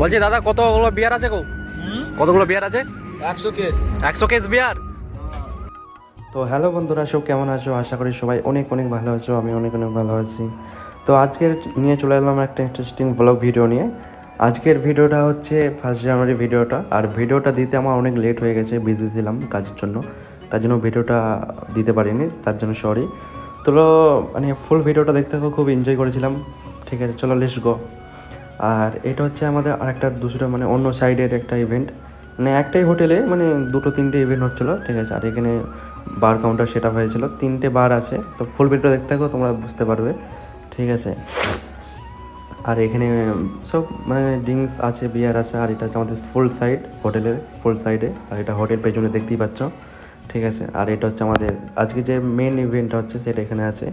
বলছি দাদা কতগুলো বিয়ার আছে গো? কতগুলো বিয়ার আছে? একশো কেস একশো কেস বিয়ার তো হ্যালো বন্ধুরা সব কেমন আছো? আশা করি সবাই অনেক অনেক ভালো আছো আমি অনেক অনেক ভালো আছি। তো আজকের নিয়ে চলে এলাম একটা ইন্টারেস্টিং ব্লগ ভিডিও নিয়ে। আজকের ভিডিওটা হচ্ছে ফার্স্ট জানুয়ারি ভিডিওটা আর ভিডিওটা দিতে আমার অনেক লেট হয়ে গেছে বিজি ছিলাম কাজের জন্য। তার জন্য ভিডিওটা দিতে পারিনি তার জন্য সরি তো মানে ফুল ভিডিওটা দেখতে খুব এনজয় করেছিলাম। ঠিক আছে চলো লেস গো আর এটা হচ্ছে আমাদের আরেকটা দুসরা মানে অন্য সাইডের একটা ইভেন্ট মানে একটাই হোটেলে মানে দুটো, তিনটে ইভেন্ট হচ্ছিল, ঠিক আছে? আর এখানে বার কাউন্টার সেট আপ হয়েছিলো। তিনটে বার আছে, তো ফুল ভিডিও দেখতে থাকো, তোমরা বুঝতে পারবে, ঠিক আছে? আর এখানে সব মানে ড্রিঙ্কস আছে বিয়ার আছে, আর এটা আমাদের ফুল সাইড হোটেলের ফুল সাইডে আর এটা হোটেল পেছনে দেখতেই পাচ্ছ, ঠিক আছে? আর এটা হচ্ছে আমাদের, আজকে যে মেন ইভেন্টটা হচ্ছে, সেটা এখানে আছে।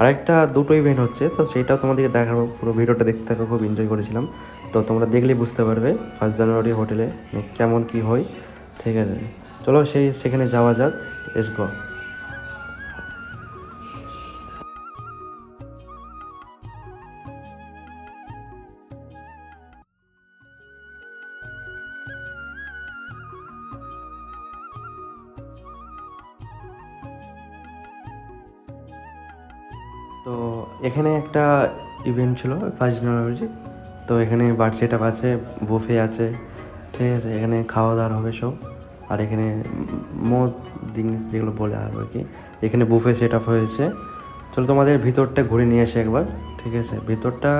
আর একটা দুটো ইভেন্ট হচ্ছে, তো সেটাও তোমাদেরকে দেখাবো। পুরো ভিডিওটা দেখতে থাকো, খুব এনজয় করেছিলাম। তো তোমরা দেখলেই বুঝতে পারবে ফার্স্ট জানুয়ারি হোটেলে কেমন কি হয়, ঠিক আছে? চলো সেই, সেখানে যাওয়া যাক এস গো তো এখানে একটা ইভেন্ট ছিল ফার্স্ট জানুয়ারি। তো এখানে বার্ড সেট আপ আছে বুফে আছে, ঠিক আছে? এখানে খাওয়া দাওয়া হবে সব। আর এখানে মদ জিনিস যেগুলো বলে আর কি। এখানে বুফে সেট আপ হয়েছে। চলো তোমাদের ভিতরটা ঘুরে নিয়ে আসে একবার, ঠিক আছে? ভিতরটা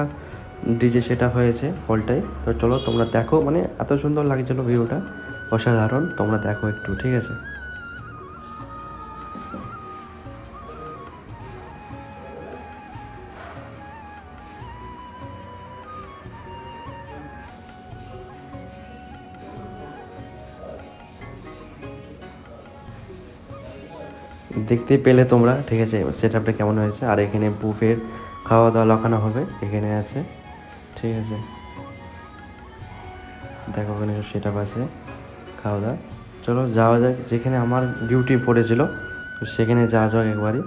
ডিজে সেট আপ হয়েছে হলটাই তো চলো তোমরা দেখো মানে এত সুন্দর লাগছিল ভিউটা অসাধারণ, তোমরা দেখো একটু, ঠিক আছে? দেখতে পেলে তোমরা, ঠিক আছে? সেট আপটা কেমন হয়েছে? আর এখানে বুফের খাওয়া দাওয়া লাগানো হবে, এখানে আছে, ঠিক আছে? দেখো ওখানে সেট আপ আছে খাওয়া দাওয়া চলো যাওয়া যাক, যেখানে আমার ডিউটি পড়েছিল, সেখানে যাওয়া যাক একবারই,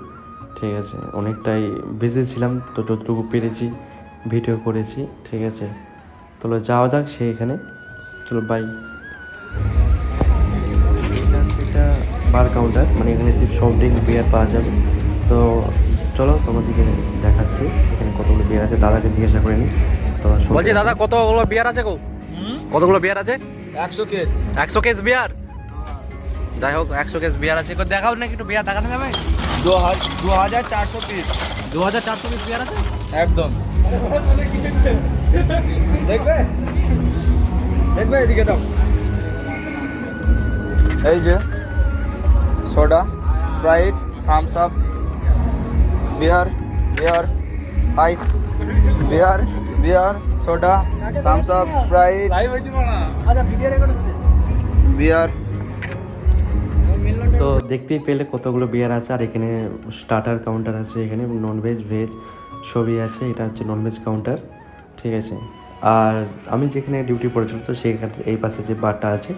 ঠিক আছে? অনেকটাই বিজি ছিলাম, তো যতটুকু পেরেছি ভিডিও করেছি, ঠিক আছে? চলো যাওয়া যাক সেইখানে চলো বাই বার কাউন্টার মানে এখানে সফট ড্রিঙ্ক বিয়ার পাওয়া যাবে। তো চলো তোমাদেরকে দেখাচ্ছি এখানে কতগুলো বিয়ার আছে দাদাকে জিজ্ঞাসা করে নি তো বলছি দাদা কতগুলো বিয়ার আছে গো? কতগুলো বিয়ার আছে? একশো কেস একশো কেস বিয়ার যাই হোক একশো কেস বিয়ার আছে। একটু দেখাও নাকি একটু বিয়ার দেখানো যাবে? দু হাজার দু হাজার চারশো পিস দু হাজার চারশো পিস বিয়ার আছে? একদম। দেখবে? দেখবে? এদিকে দাও। এই যে soda Sprite Thums Up beer beer ice beer beer soda Thums Up Sprite beer তো দেখতেই পেলে কতগুলো বিয়ার আছে আর এখানে স্টার্টার কাউন্টার আছে এখানে ননভেজ ভেজ ভেজ সবই আছে এটা হচ্ছে ননভেজ কাউন্টার ঠিক আছে? আর আমি যেখানে ডিউটি পড়েছিল তো সেখানে এই পাশে যে বারটা আছে,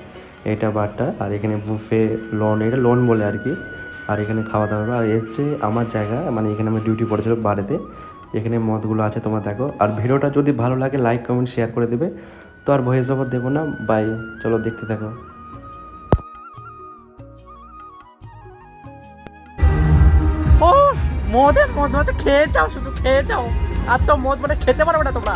এটা বারটা আর এখানে বুফে লন এটা লোন বলে আর কি। আর এখানে খাওয়া দাওয়া আর এর হচ্ছে আমার জায়গা মানে এখানে আমার ডিউটি পড়েছিল বাড়িতে এখানে মদগুলো আছে তোমরা দেখো। আর ভিডিওটা যদি ভালো লাগে লাইক কমেন্ট শেয়ার করে দেবে। তো আর ভয়েস ওভার দেবো না বাই চলো দেখতে থাকো। ও মদে, মদ মধ্যে খেয়ে যাও, শুধু খেয়ে যাও। আর তো মদ মানে খেতে পারবে না তোমরা।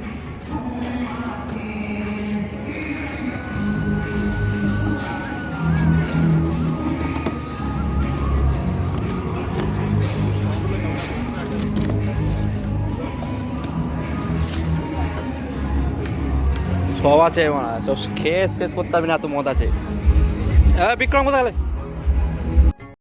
সব আছে সব খেয়ে শেষ করতে পারবি না এত মদ আছে। হ্যাঁ বিক্রম কোথায়